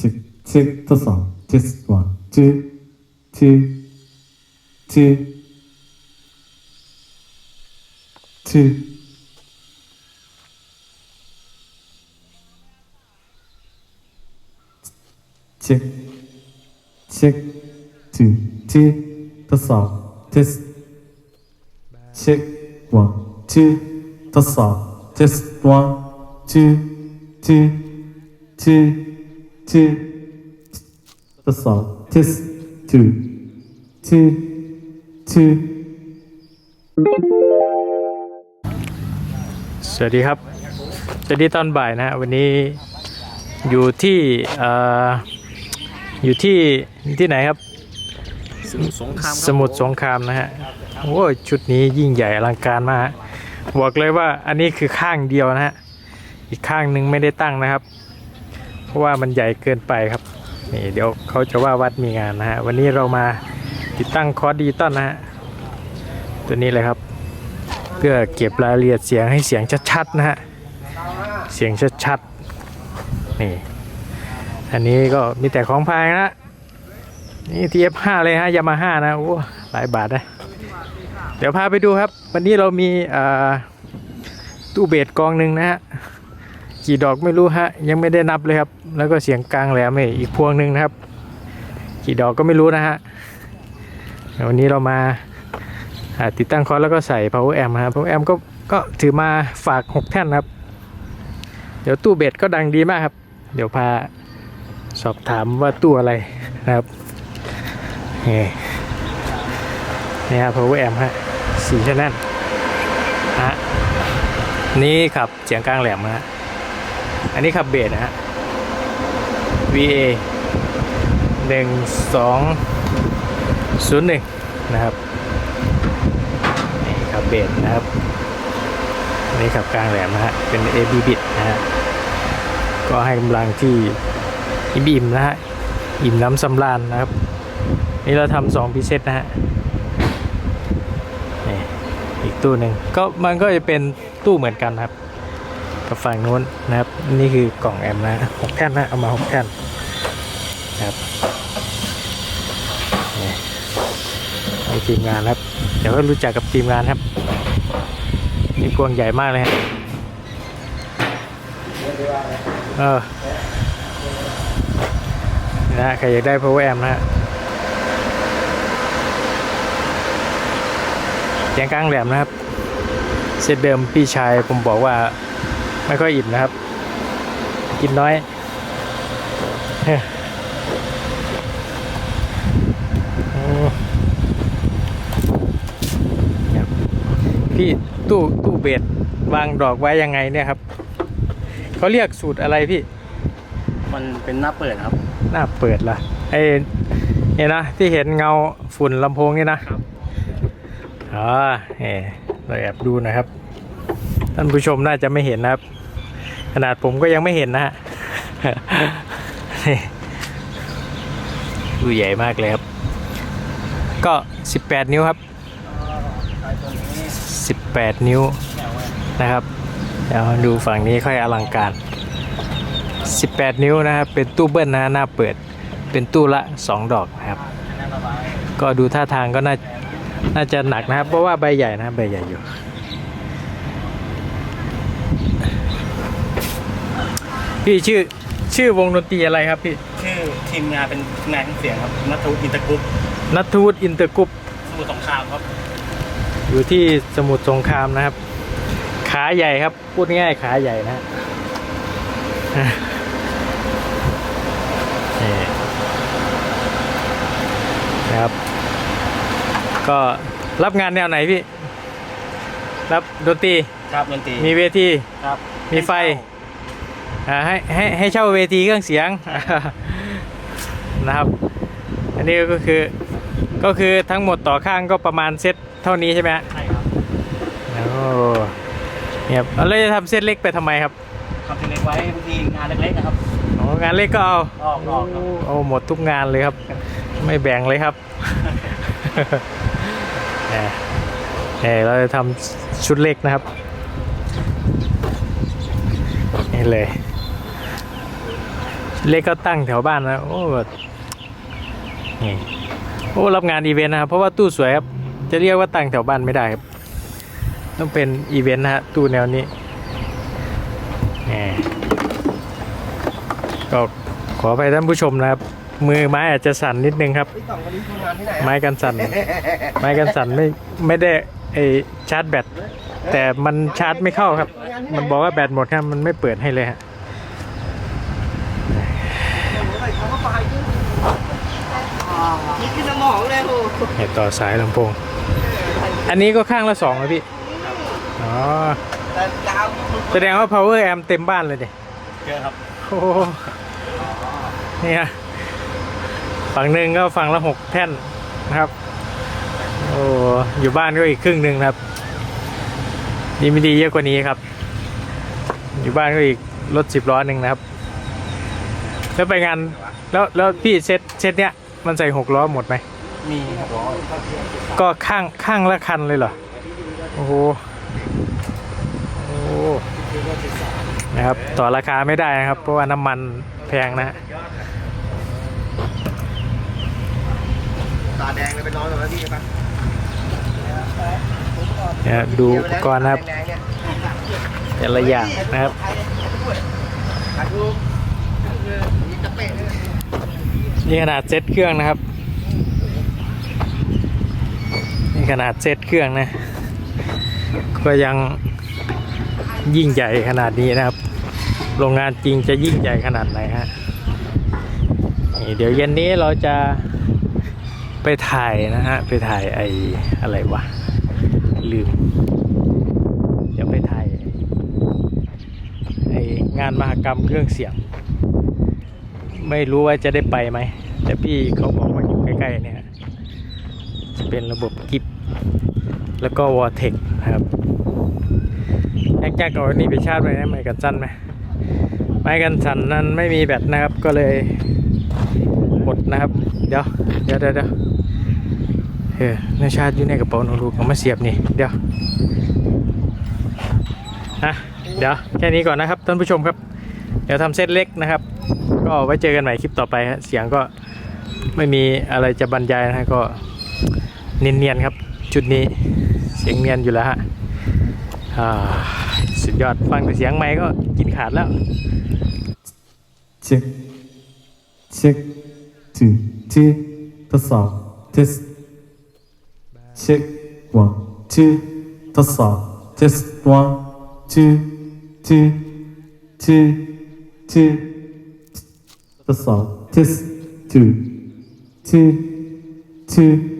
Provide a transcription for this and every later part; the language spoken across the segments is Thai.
เช็คเช็คทดสอบเทสวันทูทูทูทูเช็คเช็คทูทูทดสอบเทส Check one, two, ทดสอบ test one, two, two, two, two ทดสอบ test two, two, two สวัสดีครับ สวัสดีตอนบ่ายนะฮะ วันนี้อยู่ที่เอ่ออยู่ที่ที่ไหนครับ สมุทรสงครามสมุทรสงครามนะฮะ โอ้ยชุดนี้ยิ่งใหญ่อลังการมากฮะบอกเลยว่าอันนี้คือข้างเดียวนะฮะ อีกข้างหนึ่งไม่ได้ตั้งนะครับ เพราะว่ามันใหญ่เกินไปครับนี่เดี๋ยวเขาจะว่าวัดมีงานนะฮะวันนี้เรามาติดตั้งคอร์สดิจิตอลนะฮะตัวนี้เลยครับ เพื่อเก็บรายละเอียดเสียงให้เสียงชัดๆนะฮะเสียงชัดๆนี่อันนี้ก็มีแต่ของแพงนะนี่ TF5 เลยฮะยามาฮ่านะโอ้หลายบาทนะเดี๋ยวพาไปดูครับ วันนี้เรามีตู้เบสกองหนึ่งนะฮะ กี่ดอกไม่รู้ฮะ ยังไม่ได้นับเลยครับ แล้วก็เสียงกลางแหลมอีกพวงหนึ่งนะครับ กี่ดอกก็ไม่รู้นะฮะวันนี้เรามาติดตั้งคอร์สแล้วก็ใส่ power amp นะครับ power amp ก็ก็ถือมาฝาก 6 แท่นครับ เดี๋ยวตู้เบสก็ดังดีมากครับ เดี๋ยวพาสอบถามว่าตู้อะไรนะครับนี่นี่ครับ power amp ฮะสีชแนลฮะนี่ขับเสียงกลางแหลมนะฮะ อันนี้ขับเบสนะฮะ VA หนึ่งสองศูนย์หนึ่งนะครับนี่ขับเบสนะครับ อันนี้ขับกลางแหลมนะฮะ เป็น AB bit นะฮะ ก็ให้กำลังที่อิ่มๆนะฮะ อิ่มน้ำสำราญนะครับ นี่เราทำสองพิเศษนะฮะนี่อีกตู้หนึ่งก็มันก็จะเป็นตู้เหมือนกันครับ กับฝั่งนู้นนะครับ นี่คือกล่องแอมนะหกแท่นนะเอามาหกแท่นนะครับทีมงานครับ เดี๋ยวก็รู้จักกับทีมงานครับนี่พวงใหญ่มากเลยฮะเออนะฮะใครอยากได้ power amp นะฮะเสียงกลางแหลมนะครับ เซตเดิมพี่ชายผมบอกว่า ไม่ค่อยอิ่มนะครับ กินน้อยโอ้ครับพี่ตู้ตู้เบสวางดอกไว้ยังไงเนี่ยครับเขาเรียกสูตรอะไรพี่ มันเป็นหน้าเปิดครับ หน้าเปิดละไอ้เนี่ยนะที่เห็นเงาฝุ่นลำโพงนี่นะครับอ๋อเอ่เราแอบดูนะครับ ท่านผู้ชมน่าจะไม่เห็นนะครับ ขนาดผมก็ยังไม่เห็นนะฮะนี่ดูใหญ่มากเลยครับ ก็ 18 นิ้วครับ 18 นิ้วนะครับ เดี๋ยวดูฝั่งนี้ค่อยอลังการ 18 นิ้วนะครับ เป็นตู้เบิ้ลนะหน้าเปิด เป็นตู้ละ 2 ดอกนะครับ ก็ดูท่าทางก็น่าน่าจะหนักนะครับ เพราะว่าใบใหญ่นะครับใบใหญ่อยู่ พี่ชื่อชื่อวงดนตรีอะไรครับพี่ชื่อทีมงานเป็นงานเสียงครับนัทวุฒิอินเตอร์กรุ๊ปนัทวุฒิอินเตอร์กรุ๊ปสมุทรสงครามครับอยู่ที่สมุทรสงครามนะครับ ขาใหญ่ครับ พูดง่ายๆขาใหญ่นะฮะนี่นะครับ ก็รับงานแนวไหนพี่ รับดนตรีครับดนตรีมีเวทีครับ มีไฟอ่า ให้ให้ให้เช่าเวทีเครื่องเสียงนะครับ อันนี้ก็คือก็คือทั้งหมดต่อข้างก็ประมาณเซตเท่านี้ใช่ไหมฮะใช่ครับโอ้เนี่ยครับแล้วจะทำเซตเล็กไปทำไมครับทำเล็กไว้บางทีงานเล็กๆนะครับอ๋องานเล็กก็เอาออกออกครับโเอาหมดทุกงานเลยครับ ไม่แบ่งเลยครับเนี่ยเนี่ยเราจะทำชุดเล็กนะครับนี่เลย เล็กก็ตั้งแถวบ้านนะ โอ้แบบนี่โอ้รับงานอีเวนต์นะครับ เพราะว่าตู้สวยครับ จะเรียกว่าตั้งแถวบ้านไม่ได้ครับ ต้องเป็นอีเวนต์นะฮะตู้แนวนี้นี่ก็ขอไปท่านผู้ชมนะครับ มือไม้อาจจะสั่นนิดนึงครับไหนไม้กันสั่น ไม้กันสั่นไม่ไม่ได้ไอชาร์จแบตแต่มันชาร์จไม่เข้าครับ มันบอกว่าแบตหมดครับ มันไม่เปิดให้เลยฮะ เขาก็ไปนี่กินส มองเลยโหเหตุต่อสายลำโพง อันนี้ก็ข้างละสองเลยพี่อ๋อแต่ดาวแสดงว่า power amp เต็มบ้านเลยดิเจอครับโอ้โหเนี่ยฝั่งหนึ่งก็ฝั่งละหกแท่นนะครับ โอ้อยู่บ้านก็อีกครึ่งหนึ่งครับดีไม่ดีเยอะกว่านี้ครับ อยู่บ้านก็อีกรถสิบล้อหนึ่งนะครับ แล้วไปงานแล้วแล้วพี่เซตเซตเนี้ย มันใส่หกล้อหมดไหม มีครับก็ข้างข้างละคันเลยเหรอ โอ้โห โอ้โหนะครับ ต่อราคาไม่ได้นะครับ เพราะว่าน้ำมันแพงนะฮะตาแดงเลยไปนอนกับพี่กันปะเนี่ยดูอุปกรณ์นะครับแดงๆเนี่ยแต่ละอย่างนะครับ นี่ขนาดเซ็ตเครื่องนะครับ นี่ขนาดเซ็ตเครื่องนะ ก็ยังยิ่งใหญ่ขนาดนี้นะครับ โรงงานจริงจะยิ่งใหญ่ขนาดไหนฮะนี่เดี๋ยวเย็นนี้เราจะไปถ่ายนะฮะ ไปถ่ายไอ้อะไรวะ ลืม เดี๋ยวไปถ่ายไองานมหกรรมเครื่องเสียง ไม่รู้ว่าจะได้ไปไหม แต่พี่เขาบอกว่าอยู่ใกล้ๆเนี่ย จะเป็นระบบกิฟแล้วก็วอเทคครับแอกแจ็คเอาอันนี้ไปชาร์จไว้นะไม้กันสั้นไหมไม้กันสั่นนั้นไม่มีแบตนะครับก็เลยหมดนะครับ เดี๋ยวเดี๋ยวเดี๋ยวเดี๋ยวเออในชาร์จอยู่ในกระเป๋าโน้ตบุ๊กเอามาเสียบนี่เดี๋ยวอะเดี๋ยวแค่นี้ก่อนนะครับท่านผู้ชมครับ เดี๋ยวทำเซตเล็กนะครับ ก็ไว้เจอกันใหม่คลิปต่อไปฮะเสียงก็ไม่มีอะไรจะบรรยายนะฮะก็เนียนๆครับชุดนี้เสียงเนียนอยู่แล้วฮะสุดยอดฟังแต่เสียงไม้ก็กินขาดแล้วเช็คเช็คทูทูทดสอบ test เช็ค one two ทดสอบ test one two two two two ทดส อบ test two two two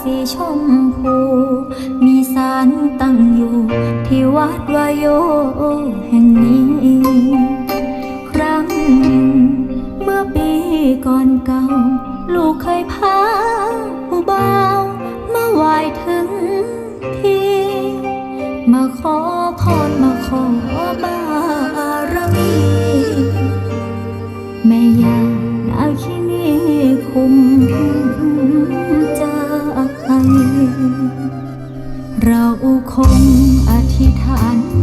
สีชมพู มีสารตั้งอยู่ ที่วัดวายโยแห่งนี้ ครั้งหนึ่ง เมื่อปีก่อนเก่า ลูกเคยพาผู้บ่าวมาไหว้ถึงที่ มาขอพรมาขอบารมี คงอธิษฐาน